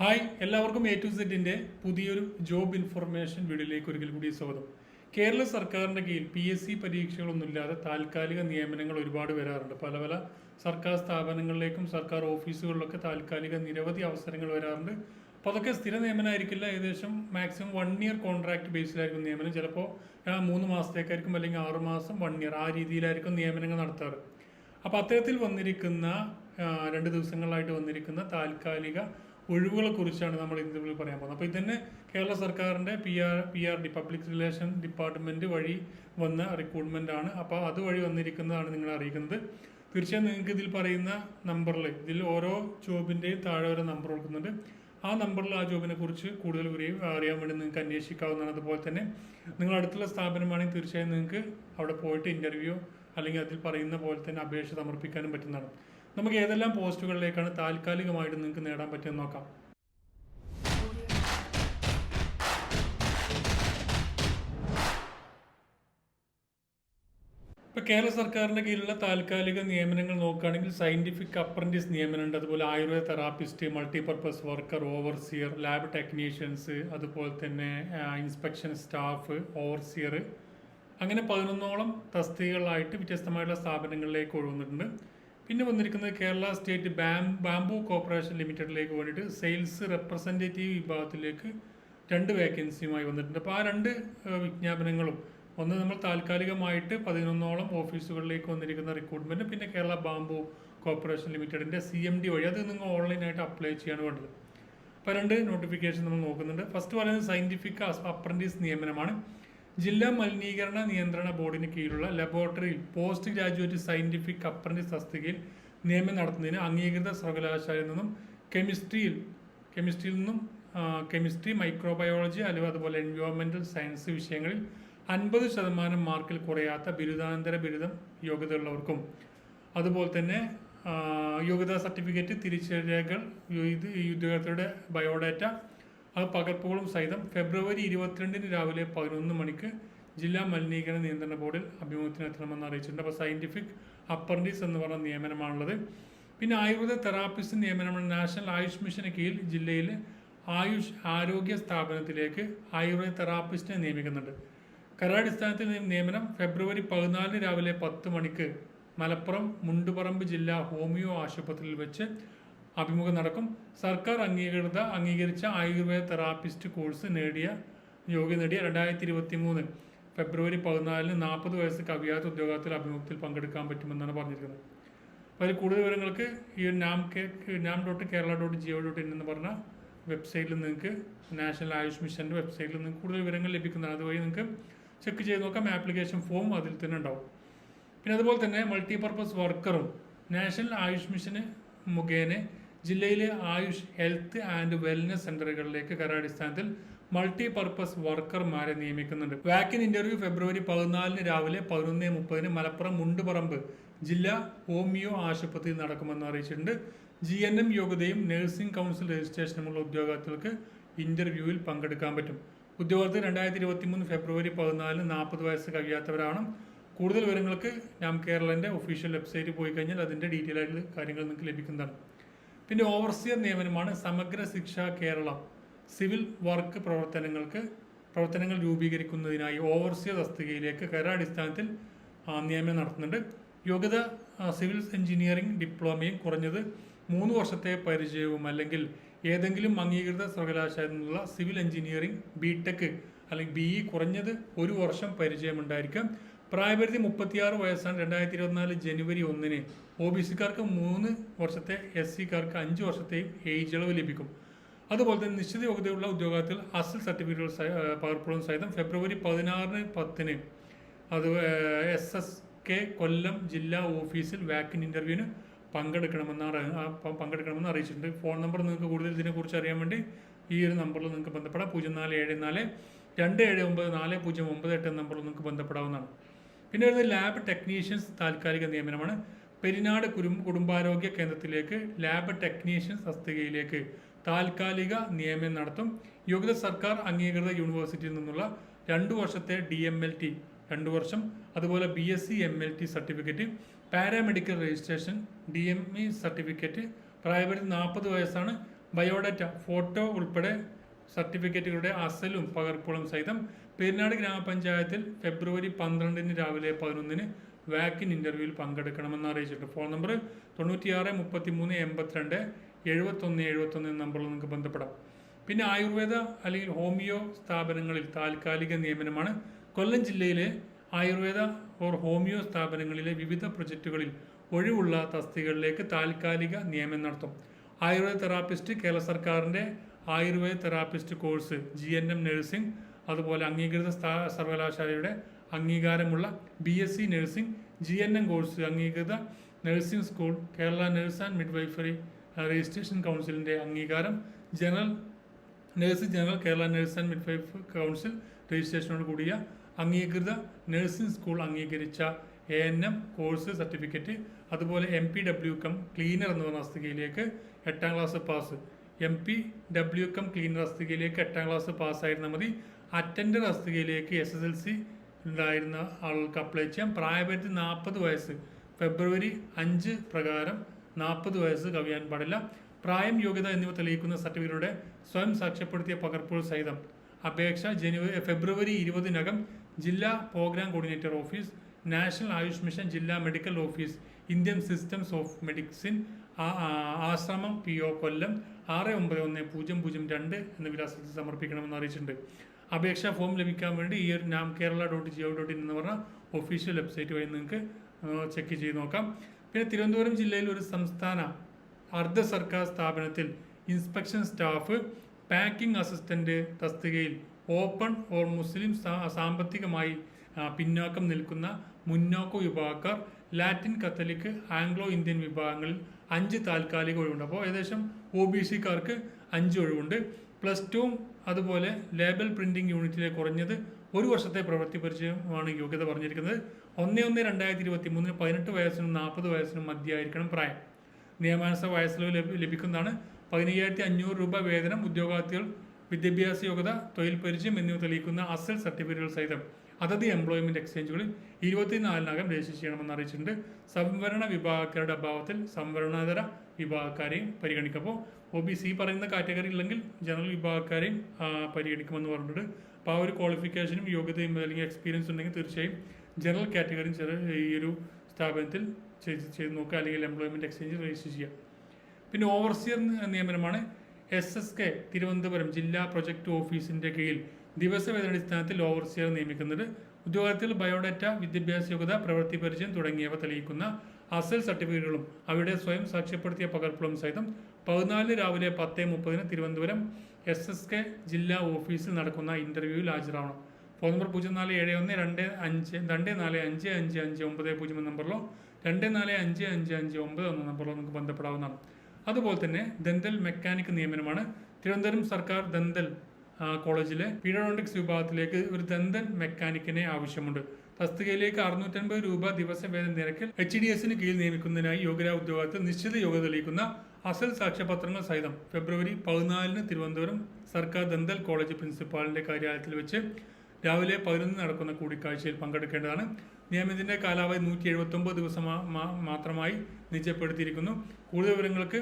Hi എല്ലാവർക്കും A to സെറ്റിന്റെ പുതിയൊരു ജോബ് ഇൻഫർമേഷൻ വീഡിയോയിലേക്ക് ഒരിക്കൽ കൂടി സ്വാഗതം. കേരള സർക്കാരിന്റെ കീഴിൽ പി എസ് സി പരീക്ഷകളൊന്നുമില്ലാതെ താൽക്കാലിക നിയമനങ്ങൾ ഒരുപാട് വരാറുണ്ട്. പല പല സർക്കാർ സ്ഥാപനങ്ങളിലേക്കും സർക്കാർ ഓഫീസുകളിലൊക്കെ താൽക്കാലിക നിരവധി അവസരങ്ങൾ വരാറുണ്ട്. അപ്പോൾ അതൊക്കെ സ്ഥിര നിയമനമായിരിക്കില്ല ഏകദേശം മാക്സിമം വൺ ഇയർ കോൺട്രാക്ട് ബേസിലായിരിക്കും നിയമനം. ചിലപ്പോൾ മൂന്ന് മാസത്തേക്കായിരിക്കും അല്ലെങ്കിൽ ആറ് മാസം വൺ ഇയർ ആ രീതിയിലായിരിക്കും നിയമനങ്ങൾ നടത്താറ്. അപ്പോൾ അത്തരത്തിൽ വന്നിരിക്കുന്ന രണ്ട് ദിവസങ്ങളിലായിട്ട് വന്നിരിക്കുന്ന താൽക്കാലിക ഒഴിവുകളെ കുറിച്ചാണ് നമ്മൾ ഇന്ന് പറയാൻ പോകുന്നത്. അപ്പോൾ ഇതന്നെ കേരള സർക്കാരിന്റെ P R P R D public relation department വഴി വന്ന റിക്രൂട്ട്മെന്റ് ആണ്. അപ്പോൾ അതുവഴി വന്നിരിക്കുന്നതാണ് നിങ്ങൾ അറിയിക്കുന്നത്. തീർച്ചയായും നിങ്ങൾക്ക് ഇതിൽ പറയുന്ന നമ്പറിൽ ഇതിൽ ഓരോ ജോബിന്റെയും താഴെ ഒരു നമ്പർ കൊടുക്കുന്നുണ്ട്. ആ നമ്പറിൽ ആ ജോബിനെ കുറിച്ച് കൂടുതൽ അറിയാൻ വേണ്ടി നിങ്ങൾക്ക് അന്വേഷിക്കാവുന്നതാണ്. അതുപോലെ തന്നെ നിങ്ങൾ അടുത്തുള്ള സ്ഥാപനമാണെങ്കിൽ തീർച്ചയായും നിങ്ങൾക്ക് അവിടെ പോയിട്ട് ഇന്റർവ്യൂ അല്ലെങ്കിൽ അതിൽ പറയുന്ന പോലെ തന്നെ അപേക്ഷ സമർപ്പിക്കാനും പറ്റുന്നതാണ്. നമുക്ക് ഏതെല്ലാം പോസ്റ്റുകളിലേക്കാണ് താൽക്കാലികമായിട്ട് നിങ്ങൾക്ക് നേടാൻ പറ്റുമെന്ന് നോക്കാം. ഇപ്പോൾ കേരള സർക്കാരിന്റെ കീഴിലുള്ള താൽക്കാലിക നിയമനങ്ങൾ നോക്കുകയാണെങ്കിൽ സയന്റിഫിക് അപ്രന്റീസ് നിയമനമുണ്ട് അതുപോലെ Ayurveda therapist multipurpose worker overseer lab technicians അതുപോലെ തന്നെ ഇൻസ്പെക്ഷൻ സ്റ്റാഫ് ഓവർസിയർ അങ്ങനെ പതിനൊന്നോളം തസ്തികകളായിട്ട് വ്യത്യസ്തമായിട്ടുള്ള സ്ഥാപനങ്ങളിലേക്ക് ഒഴുകുന്നുണ്ട്. പിന്നെ വന്നിരിക്കുന്നത് Kerala state bam bamboo corporation ലിമിറ്റഡിലേക്ക് വേണ്ടിയിട്ട് സെയിൽസ് റെപ്രസെന്റേറ്റീവ് വിഭാഗത്തിലേക്ക് രണ്ട് വേക്കൻസിയുമായി വന്നിട്ടുണ്ട്. അപ്പോൾ ആ രണ്ട് വിജ്ഞാപനങ്ങളും ഒന്ന് നമ്മൾ താൽക്കാലികമായിട്ട് പതിനൊന്നോളം ഓഫീസുകളിലേക്ക് വന്നിരിക്കുന്ന റിക്രൂട്ട്മെന്റ് പിന്നെ കേരള ബാംബു കോർപ്പറേഷൻ ലിമിറ്റഡിന്റെ സി എം ഡി വഴി അത് നിങ്ങൾ ഓൺലൈനായിട്ട് അപ്ലൈ ചെയ്യാണ് വേണ്ടത്. അപ്പോൾ രണ്ട് നോട്ടിഫിക്കേഷൻ നമ്മൾ നോക്കുന്നുണ്ട്. ഫസ്റ്റ് പറയുന്നത് സയന്റിഫിക് അപ്രന്റീസ് നിയമനമാണ്. ജില്ലാ മലിനീകരണ നിയന്ത്രണ ബോർഡിന് കീഴിലുള്ള ലബോറട്ടറിയിൽ പോസ്റ്റ് ഗ്രാജുവേറ്റ് സയന്റിഫിക് അപ്രന്റീസ് തസ്തികയിൽ നിയമനം നടത്തുന്നതിന് അംഗീകൃത സർവകലാശാലയിൽ നിന്നും കെമിസ്ട്രിയിൽ കെമിസ്ട്രിയിൽ നിന്നും കെമിസ്ട്രി മൈക്രോബയോളജി അല്ലെങ്കിൽ അതുപോലെ എൻവയോൺമെന്റൽ സയൻസ് വിഷയങ്ങളിൽ അൻപത് ശതമാനം മാർക്കിൽ കുറയാത്ത ബിരുദാനന്തര ബിരുദം യോഗ്യതയുള്ളവർക്കും. അതുപോലെ തന്നെ യോഗ്യതാ സർട്ടിഫിക്കറ്റ് തിരിച്ചറിയകൾ ഇത് ഈ ഉദ്യോഗാർത്ഥിയുടെ ബയോഡാറ്റ അത് പകർപ്പുകളും സഹിതം ഫെബ്രുവരി ഇരുപത്തിരണ്ടിന് രാവിലെ പതിനൊന്ന് മണിക്ക് ജില്ലാ മലിനീകരണ നിയന്ത്രണ ബോർഡിൽ അഭിമുഖത്തിനെത്തണമെന്ന് അറിയിച്ചിട്ടുണ്ട്. അപ്പോൾ സയന്റിഫിക് അപ്രന്റീസ് എന്ന് പറഞ്ഞ നിയമനമാണുള്ളത്. പിന്നെ ആയുർവേദ തെറാപ്പിസ്റ്റ് നിയമനമാണ്. നാഷണൽ ആയുഷ് മിഷന് കീഴിൽ ജില്ലയിൽ ആയുഷ് ആരോഗ്യ സ്ഥാപനത്തിലേക്ക് ആയുർവേദ തെറാപ്പിസ്റ്റിനെ നിയമിക്കുന്നുണ്ട്. കരാടിസ്ഥാനത്തിൽ നിയമനം ഫെബ്രുവരി പതിനാലിന് രാവിലെ പത്ത് മണിക്ക് മലപ്പുറം മുണ്ടുപറമ്പ് ജില്ലാ ഹോമിയോ ആശുപത്രിയിൽ വെച്ച് അഭിമുഖം നടക്കും. സർക്കാർ അംഗീകൃത അംഗീകരിച്ച ആയുർവേദ തെറാപ്പിസ്റ്റ് കോഴ്സ് നേടിയ യോഗ്യത നേടിയ രണ്ടായിരത്തി ഇരുപത്തി മൂന്ന് ഫെബ്രുവരി പതിനാലിന് നാൽപ്പത് വയസ്സ് കവിയാത്ത ഉദ്യോഗത്തിൽ അഭിമുഖത്തിൽ പങ്കെടുക്കാൻ പറ്റുമെന്നാണ് പറഞ്ഞിരിക്കുന്നത്. അപ്പോൾ അതിൽ കൂടുതൽ വിവരങ്ങൾക്ക് ഈ Nam K Nam dot Kerala dot gov dot in എന്ന് പറഞ്ഞ വെബ്സൈറ്റിൽ നിങ്ങൾക്ക് നാഷണൽ ആയുഷ് മിഷന്റെ വെബ്സൈറ്റിൽ നിങ്ങൾക്ക് കൂടുതൽ വിവരങ്ങൾ ലഭിക്കുന്നതാണ്. അതുവഴി നിങ്ങൾക്ക് ചെക്ക് ചെയ്ത് നോക്കാം. ആപ്ലിക്കേഷൻ ഫോം അതിൽ തന്നെ ഉണ്ടാവും. പിന്നെ അതുപോലെ തന്നെ മൾട്ടിപർപ്പസ് വർക്കറും നാഷണൽ ആയുഷ് മിഷന് മുഖേന ജില്ലയിലെ ആയുഷ് ഹെൽത്ത് ആൻഡ് വെൽനസ് സെന്ററുകളിലേക്ക് കരാടിസ്ഥാനത്തിൽ മൾട്ടി പർപ്പസ് വർക്കർമാരെ നിയമിക്കുന്നുണ്ട്. വാക്കിൻ ഇന്റർവ്യൂ ഫെബ്രുവരി പതിനാലിന് രാവിലെ പതിനൊന്ന് മുപ്പതിന് മലപ്പുറം മുണ്ടുപറമ്പ് ജില്ലാ ഹോമിയോ ആശുപത്രിയിൽ നടക്കുമെന്ന് അറിയിച്ചിട്ടുണ്ട്. ജി എൻ എം യോഗ്യതയും നഴ്സിംഗ് കൗൺസിൽ രജിസ്ട്രേഷനുമുള്ള ഉദ്യോഗാർത്ഥികൾക്ക് ഇന്റർവ്യൂവിൽ പങ്കെടുക്കാൻ പറ്റും. ഉദ്യോഗാർത്ഥി രണ്ടായിരത്തി ഇരുപത്തി മൂന്ന് ഫെബ്രുവരി പതിനാലിന് നാൽപ്പത് വയസ്സ് കഴിയാത്തവരാണ്. കൂടുതൽ വിവരങ്ങൾക്ക് നാം കേരളന്റെ ഒഫീഷ്യൽ വെബ്സൈറ്റിൽ പോയി കഴിഞ്ഞാൽ അതിന്റെ ഡീറ്റെയിൽ ആയിട്ടുള്ള കാര്യങ്ങൾ നിങ്ങൾക്ക് ലഭിക്കുന്നതാണ്. പിന്നെ ഓവർസിയർ നിയമനമാണ് സമഗ്ര ശിക്ഷ കേരളം. സിവിൽ വർക്ക് പ്രവർത്തനങ്ങൾക്ക് പ്രവർത്തനങ്ങൾ രൂപീകരിക്കുന്നതിനായി ഓവർസിയർ തസ്തികയിലേക്ക് കരാടിസ്ഥാനത്തിൽ നിയമനം നടത്തുന്നുണ്ട്. യോഗ്യത സിവിൽ എഞ്ചിനീയറിംഗ് ഡിപ്ലോമയും കുറഞ്ഞത് മൂന്ന് വർഷത്തെ പരിചയവും അല്ലെങ്കിൽ ഏതെങ്കിലും അംഗീകൃത സർവകലാശാലയിൽ നിന്നുള്ള സിവിൽ എഞ്ചിനീയറിംഗ് ബി ടെക് അല്ലെങ്കിൽ ബി ഇ കുറഞ്ഞത് ഒരു വർഷം പരിചയമുണ്ടായിരിക്കാം. പ്രായപരിധി മുപ്പത്തിയാറ് വയസ്സാണ്. രണ്ടായിരത്തി ഇരുപത്തിനാല് ജനുവരി ഒന്നിന് ഒ ബി സിക്കാർക്ക് മൂന്ന് വർഷത്തെ എസ് സിക്കാർക്ക് അഞ്ച് വർഷത്തെയും ഏജ് ഇളവ് ലഭിക്കും. അതുപോലെ തന്നെ നിശ്ചിത യോഗ്യതയുള്ള ഉദ്യോഗാർത്ഥികൾ അസൽ സർട്ടിഫിക്കറ്റുകൾ പകർപ്പുകളും സഹിതം ഫെബ്രുവരി പതിനാറിന് പത്തിന് അത് എസ് എസ് കെ കൊല്ലം ജില്ലാ ഓഫീസിൽ വാക്കിൻ ഇന്റർവ്യൂവിന് പങ്കെടുക്കണമെന്നാണ് പങ്കെടുക്കണമെന്ന് അറിയിച്ചിട്ടുണ്ട്. ഫോൺ നമ്പർ നിങ്ങൾക്ക് കൂടുതൽ ഇതിനെക്കുറിച്ച് അറിയാൻ വേണ്ടി ഈ ഒരു നമ്പറിൽ നിങ്ങൾക്ക് ബന്ധപ്പെടാം. പൂജ്യം നാല് ഏഴ് നാല് രണ്ട് ഏഴ് ഒമ്പത് നാല് പൂജ്യം ഒമ്പത് എട്ട് നമ്പറിൽ നിങ്ങൾക്ക് ബന്ധപ്പെടാവുന്നതാണ്. പിന്നെ വരുന്നത് ലാബ് ടെക്നീഷ്യൻസ് താൽക്കാലിക നിയമനമാണ്. പെരിനാട് കുരും കുടുംബാരോഗ്യ കേന്ദ്രത്തിലേക്ക് ലാബ് ടെക്നീഷ്യൻസ് തസ്തികയിലേക്ക് താൽക്കാലിക നിയമനം നടത്തും. യോഗ്യത സർക്കാർ അംഗീകൃത യൂണിവേഴ്സിറ്റിയിൽ നിന്നുള്ള രണ്ട് വർഷത്തെ ഡി എം എൽ ടി രണ്ട് വർഷം. അതുപോലെ B S C M L T certificate paramedical registration D M E certificate പ്രായപരിധി നാൽപ്പത് വയസ്സാണ്. ബയോഡാറ്റ ഫോട്ടോ ഉൾപ്പെടെ സർട്ടിഫിക്കറ്റുകളുടെ അസലും പകർപ്പുകളും സഹിതം പെരിനാട് ഗ്രാമപഞ്ചായത്തിൽ ഫെബ്രുവരി പന്ത്രണ്ടിന് രാവിലെ പതിനൊന്നിന് വാക്കിൻ ഇന്റർവ്യൂവിൽ പങ്കെടുക്കണമെന്ന് അറിയിച്ചിട്ടുണ്ട്. ഫോൺ നമ്പർ തൊണ്ണൂറ്റിയാറ് മുപ്പത്തി മൂന്ന് എൺപത്തിരണ്ട് എഴുപത്തൊന്ന് എഴുപത്തൊന്ന് നമ്പറിൽ നിങ്ങൾക്ക് ബന്ധപ്പെടാം. പിന്നെ ആയുർവേദ അല്ലെങ്കിൽ ഹോമിയോ സ്ഥാപനങ്ങളിൽ താൽക്കാലിക നിയമനമാണ്. കൊല്ലം ജില്ലയിലെ ആയുർവേദ ഓർ ഹോമിയോ സ്ഥാപനങ്ങളിലെ വിവിധ പ്രൊജക്റ്റുകളിൽ ഒഴിവുള്ള തസ്തികകളിലേക്ക് താൽക്കാലിക നിയമനം നടത്തും. ആയുർവേദ തെറാപ്പിസ്റ്റ് കേരള സർക്കാരിന്റെ Ayurveda therapist course G N M nursing അതുപോലെ അംഗീകൃത സ്ഥാ- സർവകലാശാലയുടെ അംഗീകാരമുള്ള B S C nursing G N M course അംഗീകൃത nursing school Kerala nurse and midwifery registration കൗൺസിലിന്റെ അംഗീകാരം. General nurse general Kerala nurse and midwife council രജിസ്ട്രേഷനോട് കൂടിയ അംഗീകൃത നഴ്സിംഗ് സ്കൂൾ അംഗീകരിച്ച A N M course certificate അതുപോലെ M P W cum cleaner എന്ന തസ്തികയിലേക്ക് എട്ടാം class pass. M P W cum cleaner തസ്തികയിലേക്ക് എട്ടാം ക്ലാസ് പാസ്സായിരുന്നാൽ മതി. അറ്റൻഡർ തസ്തികയിലേക്ക് എസ് എസ് എൽ സി ഉണ്ടായിരുന്ന ആളുകൾക്ക് അപ്ലൈ ചെയ്യാം. പ്രായപരിധി നാൽപ്പത് വയസ്സ്. ഫെബ്രുവരി അഞ്ച് പ്രകാരം നാൽപ്പത് വയസ്സ് കവിയാൻ പാടില്ല. പ്രായം യോഗ്യത എന്നിവ തെളിയിക്കുന്ന സർട്ടിഫിക്കറ്റുകളുടെ സ്വയം സാക്ഷ്യപ്പെടുത്തിയ പകർപ്പുകൾ സഹിതം. അപേക്ഷ ജനുവരി ഫെബ്രുവരി ഇരുപതിനകം ജില്ലാ programme coordinator office national AYUSH mission ജില്ലാ medical office Indian systems of medicine Ashramam P O Kollam ആറ് ഒമ്പത് ഒന്ന് പൂജ്യം പൂജ്യം രണ്ട് എന്ന വിലാസത്തിൽ സമർപ്പിക്കണമെന്ന് അറിയിച്ചിട്ടുണ്ട്. അപേക്ഷാ ഫോം ലഭിക്കാൻ വേണ്ടി ഈ ഒരു നാം Kerala dot G O dot in എന്ന് പറഞ്ഞ ഒഫീഷ്യൽ വെബ്സൈറ്റ് വഴി നിങ്ങൾക്ക് ചെക്ക് ചെയ്ത് നോക്കാം. പിന്നെ തിരുവനന്തപുരം ജില്ലയിൽ ഒരു സംസ്ഥാന അർദ്ധ സർക്കാർ സ്ഥാപനത്തിൽ ഇൻസ്പെക്ഷൻ സ്റ്റാഫ് പാക്കിംഗ് അസിസ്റ്റന്റ് തസ്തികയിൽ ഓപ്പൺ ഓർ മുസ്ലിം സാമ്പത്തികമായി പിന്നോക്കം നിൽക്കുന്ന മുന്നോക്ക വിഭാഗക്കാർ ലാറ്റിൻ കത്തലിക് ആംഗ്ലോ ഇന്ത്യൻ വിഭാഗങ്ങളിൽ അഞ്ച് താൽക്കാലിക ഒഴിവുണ്ട്. അപ്പോൾ ഏകദേശം ഒ ബി സിക്കാർക്ക് അഞ്ച് ഒഴിവുണ്ട്. പ്ലസ് ടുവും അതുപോലെ ലേബൽ പ്രിന്റിംഗ് യൂണിറ്റിലെ കുറഞ്ഞത് ഒരു വർഷത്തെ പ്രവൃത്തി പരിചയമാണ് യോഗ്യത പറഞ്ഞിരിക്കുന്നത്. ഒന്ന് ഒന്ന് രണ്ടായിരത്തി ഇരുപത്തി മൂന്നിന് പതിനെട്ട് വയസ്സിനും നാൽപ്പത് വയസ്സിനും മധ്യമായിരിക്കണം പ്രായം. നിയമാനുസൃത വയസ്സിലവ് ലഭി- ലഭിക്കുന്നതാണ്. പതിനയ്യായിരത്തി അഞ്ഞൂറ് രൂപ വേതനം ഉദ്യോഗാർത്ഥികൾ വിദ്യാഭ്യാസ യോഗ്യത തൊഴിൽ പരിചയം എന്നിവ തെളിയിക്കുന്ന അസൽ സർട്ടിഫിക്കറ്റുകൾ സഹിതം. അതത് എംപ്ലോയ്മെന്റ് എക്സ്ചേഞ്ചുകളിൽ ഇരുപത്തിനാലിനകം രജിസ്റ്റർ ചെയ്യണമെന്ന് അറിയിച്ചിട്ടുണ്ട്. സംവരണ വിഭാഗക്കാരുടെ അഭാവത്തിൽ സംവരണതര വിഭാഗക്കാരെയും പരിഗണിക്കപ്പോൾ ഒ ബി സി പറയുന്ന കാറ്റഗറി ഇല്ലെങ്കിൽ ജനറൽ വിഭാഗക്കാരെയും പരിഗണിക്കുമെന്ന് പറഞ്ഞിട്ടുണ്ട്. അപ്പോൾ ആ ഒരു ക്വാളിഫിക്കേഷനും യോഗ്യതയും അല്ലെങ്കിൽ എക്സ്പീരിയൻസ് ഉണ്ടെങ്കിൽ തീർച്ചയായും ജനറൽ കാറ്റഗറിയും ഈ ഒരു സ്ഥാപനത്തിൽ ചെയ്ത് നോക്കുക. അല്ലെങ്കിൽ എംപ്ലോയ്മെന്റ് എക്സ്ചേഞ്ച് രജിസ്റ്റർ ചെയ്യുക. പിന്നെ ഓവർസിയർ നിയമനമാണ് എസ് എസ് കെ തിരുവനന്തപുരം ജില്ലാ പ്രൊജക്ട് ഓഫീസിന്റെ കീഴിൽ ദിവസവേതന അടിസ്ഥാനത്തിൽ ഓവർസിയർ നിയമിക്കുന്നത് ഉദ്യോഗാർത്ഥികൾ ബയോഡാറ്റ വിദ്യാഭ്യാസ യോഗ്യത പ്രവൃത്തി പരിചയം തുടങ്ങിയവ തെളിയിക്കുന്ന അസൽ സർട്ടിഫിക്കറ്റുകളും അവയുടെ സ്വയം സാക്ഷ്യപ്പെടുത്തിയ പകർപ്പുകളും സഹിതം പതിനാലിന് രാവിലെ പത്ത് മുപ്പതിന് തിരുവനന്തപുരം എസ് എസ് കെ ജില്ലാ ഓഫീസിൽ നടക്കുന്ന ഇന്റർവ്യൂവിൽ ഹാജരാവണം. ഫോൺ നമ്പർ പൂജ്യം നാല് ഏഴ് ഒന്ന് രണ്ട് അഞ്ച് രണ്ട് നാല് അഞ്ച് അഞ്ച് അഞ്ച് ഒമ്പത് പൂജ്യം എന്ന നമ്പറിലോ രണ്ട് നാല് അഞ്ച് അഞ്ച് അഞ്ച് ഒമ്പത് എന്ന നമ്പറിലോ നമുക്ക് ബന്ധപ്പെടാവുന്നതാണ്. അതുപോലെ തന്നെ ദന്തൽ മെക്കാനിക് നിയമനമാണ്. തിരുവനന്തപുരം സർക്കാർ ദന്തൽ കോളേജിലെ പീഡോണോട്ടിക്സ് വിഭാഗത്തിലേക്ക് ഒരു ദന്തൻ മെക്കാനിക്കിനെ ആവശ്യമുണ്ട്. തസ്തികയിലേക്ക് അറുന്നൂറ്റൻപത് രൂപ ദിവസവേതന നിരക്കിൽ എച്ച് ഡി എസിന് കീഴിൽ നിയമിക്കുന്നതിനായി യോഗ്യരായ ഉദ്യോഗാർത്ഥി നിശ്ചിത യോഗ്യത തെളിയിക്കുന്ന അസൽ സാക്ഷ്യപത്രങ്ങൾ സഹിതം ഫെബ്രുവരി പതിനാലിന് തിരുവനന്തപുരം സർക്കാർ ദന്തൽ കോളേജ് പ്രിൻസിപ്പാളിന്റെ കാര്യാലയത്തിൽ വെച്ച് രാവിലെ പതിനൊന്ന് നടക്കുന്ന കൂടിക്കാഴ്ചയിൽ പങ്കെടുക്കേണ്ടതാണ്. നിയമത്തിന്റെ കാലാവധി നൂറ്റി എഴുപത്തി ഒമ്പത് ദിവസം മാത്രമായി നിശ്ചയപ്പെടുത്തിയിരിക്കുന്നു കൂടുതൽ വിവരങ്ങൾക്ക്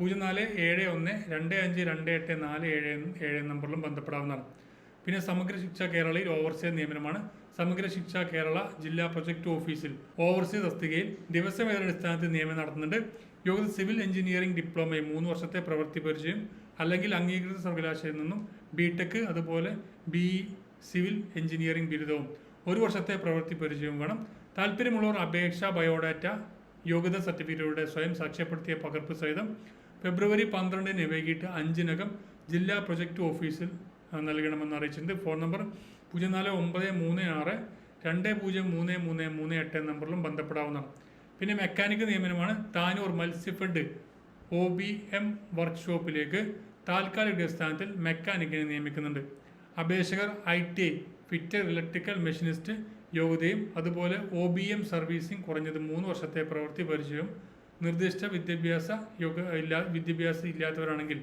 പൂജ്യം നാല് ഏഴ് ഒന്ന് രണ്ട് അഞ്ച് രണ്ട് എട്ട് നാല് ഏഴ് ഏഴ് നമ്പറിലും ബന്ധപ്പെടാവുന്നതാണ്. പിന്നെ സമഗ്ര ശിക്ഷ കേരളയിൽ ഓവർസീസ് നിയമനമാണ്. സമഗ്ര ശിക്ഷ കേരള ജില്ലാ പ്രൊജക്ട് ഓഫീസിൽ ഓവർസേ തസ്തികയിൽ ദിവസവേതന അടിസ്ഥാനത്തിൽ നിയമനം നടത്തുന്നുണ്ട്. യോഗ്യത സിവിൽ എഞ്ചിനീയറിംഗ് ഡിപ്ലോമയും മൂന്ന് വർഷത്തെ പ്രവൃത്തി പരിചയം അല്ലെങ്കിൽ അംഗീകൃത സർവകലാശാലയിൽ നിന്നും ബി ടെക് അതുപോലെ ബി സിവിൽ എഞ്ചിനീയറിംഗ് ബിരുദവും ഒരു വർഷത്തെ പ്രവൃത്തി പരിചയവും വേണം. താല്പര്യമുള്ളവർ അപേക്ഷ ബയോഡാറ്റ യോഗ്യത സർട്ടിഫിക്കറ്റുകളുടെ സ്വയം സാക്ഷ്യപ്പെടുത്തിയ പകർപ്പ് സഹിതം ഫെബ്രുവരി പന്ത്രണ്ടിന് വൈകിട്ട് അഞ്ചിനകം ജില്ലാ പ്രൊജക്ട് ഓഫീസിൽ നൽകണമെന്ന് അറിയിച്ചിട്ടുണ്ട്. ഫോൺ നമ്പർ പൂജ്യം നാല് ഒമ്പത് മൂന്ന് ആറ് രണ്ട് പൂജ്യം മൂന്ന് മൂന്ന് മൂന്ന് എട്ട് നമ്പറിലും ബന്ധപ്പെടാവുന്നതാണ്. പിന്നെ mechanic നിയമനമാണ് Tanur Matsyafed O B M വർക്ക്ഷോപ്പിലേക്ക് താൽക്കാലിക അടിസ്ഥാനത്തിൽ മെക്കാനിക്കിനെ നിയമിക്കുന്നുണ്ട്. അപേക്ഷകർ I T I fitter electrical machinist യോഗ്യതയും അതുപോലെ ഒ ബി എം സർവീസിംഗ് കുറഞ്ഞത് മൂന്ന് വർഷത്തെ പ്രവൃത്തി പരിചയവും നിർദ്ദിഷ്ട വിദ്യാഭ്യാസ യോഗ ഇല്ലാ വിദ്യാഭ്യാസം ഇല്ലാത്തവരാണെങ്കിൽ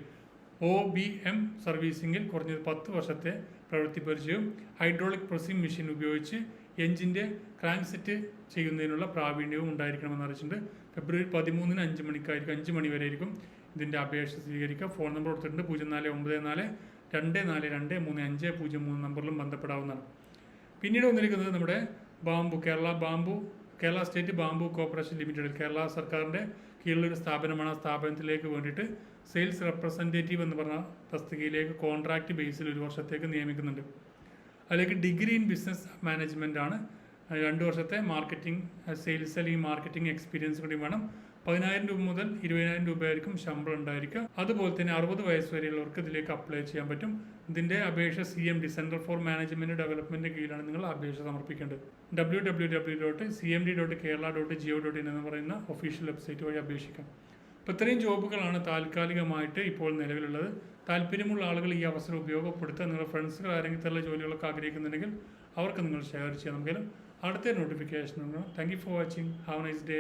ഒ ബി എം സർവീസിംഗിൽ കുറഞ്ഞത് പത്ത് വർഷത്തെ പ്രവൃത്തി പരിചയവും ഹൈഡ്രോളിക് പ്രസിംഗ് മെഷീൻ ഉപയോഗിച്ച് എഞ്ചിന്റെ ക്രാങ്ക് സെറ്റ് ചെയ്യുന്നതിനുള്ള പ്രാവീണ്യവും ഉണ്ടായിരിക്കണമെന്ന് അറിയിച്ചിട്ടുണ്ട്. ഫെബ്രുവരി പതിമൂന്നിന് അഞ്ച് മണിക്കായിരിക്കും അഞ്ച് മണി വരെ ആയിരിക്കും ഇതിന്റെ അപേക്ഷ സ്വീകരിക്കുക. ഫോൺ നമ്പർ കൊടുത്തിട്ടുണ്ട് പൂജ്യം നാല് ഒമ്പത് നാല് രണ്ട് നാല് രണ്ട് മൂന്ന് അഞ്ച് പൂജ്യം മൂന്ന് നമ്പറിലും ബന്ധപ്പെടാവുന്നതാണ്. പിന്നീട് വന്നിരിക്കുന്നത് നമ്മുടെ bamboo Kerala bamboo Kerala state bamboo corporation limited Kerala സർക്കാരിന്റെ കീഴിലൊരു സ്ഥാപനമാണ് ആ സ്ഥാപനത്തിലേക്ക് വേണ്ടിയിട്ട് സെയിൽസ് റെപ്രസെന്റേറ്റീവ് എന്ന് പറഞ്ഞ തസ്തികയിലേക്ക് കോൺട്രാക്റ്റ് ബേസിൽ ഒരു വർഷത്തേക്ക് നിയമിക്കുന്നുണ്ട്. അതിലേക്ക് ഡിഗ്രി ഇൻ ബിസിനസ് മാനേജ്മെന്റ് ആണ് രണ്ട് വർഷത്തെ മാർക്കറ്റിംഗ് സെയിൽസ് അല്ലെങ്കിൽ മാർക്കറ്റിംഗ് എക്സ്പീരിയൻസ് കൂടി വേണം. പതിനായിരം രൂപ മുതൽ ഇരുപതിനായിരം രൂപയായിരിക്കും ശമ്പളം ഉണ്ടായിരിക്കുക. അതുപോലെ തന്നെ അറുപത് വയസ്സ് വരെയുള്ളവർക്ക് ഇതിലേക്ക് അപ്ലൈ ചെയ്യാൻ പറ്റും. ഇതിന്റെ അപേക്ഷ C M D centre for management development കീഴിലാണ് നിങ്ങൾ അപേക്ഷ സമർപ്പിക്കേണ്ടത്. W W W dot C M D dot Kerala dot G O dot in എന്ന് പറയുന്ന ഒഫീഷ്യൽ വെബ്സൈറ്റ് വഴി അപേക്ഷിക്കാം. അപ്പോൾ ഇത്രയും ജോബുകളാണ് താൽക്കാലികമായിട്ട് ഇപ്പോൾ നിലവിലുള്ളത്. താല്പര്യമുള്ള ആളുകൾ ഈ അവസരം ഉപയോഗപ്പെടുത്തുക നിങ്ങളുടെ ഫ്രണ്ട്സുകൾ ആരെങ്കിലും തരുന്ന ജോലികളൊക്കെ ആഗ്രഹിക്കുന്നുണ്ടെങ്കിൽ അവർക്ക് നിങ്ങൾ ഷെയർ ചെയ്യാം നമുക്കെങ്കിലും അടുത്ത notification thank you for watching have nice day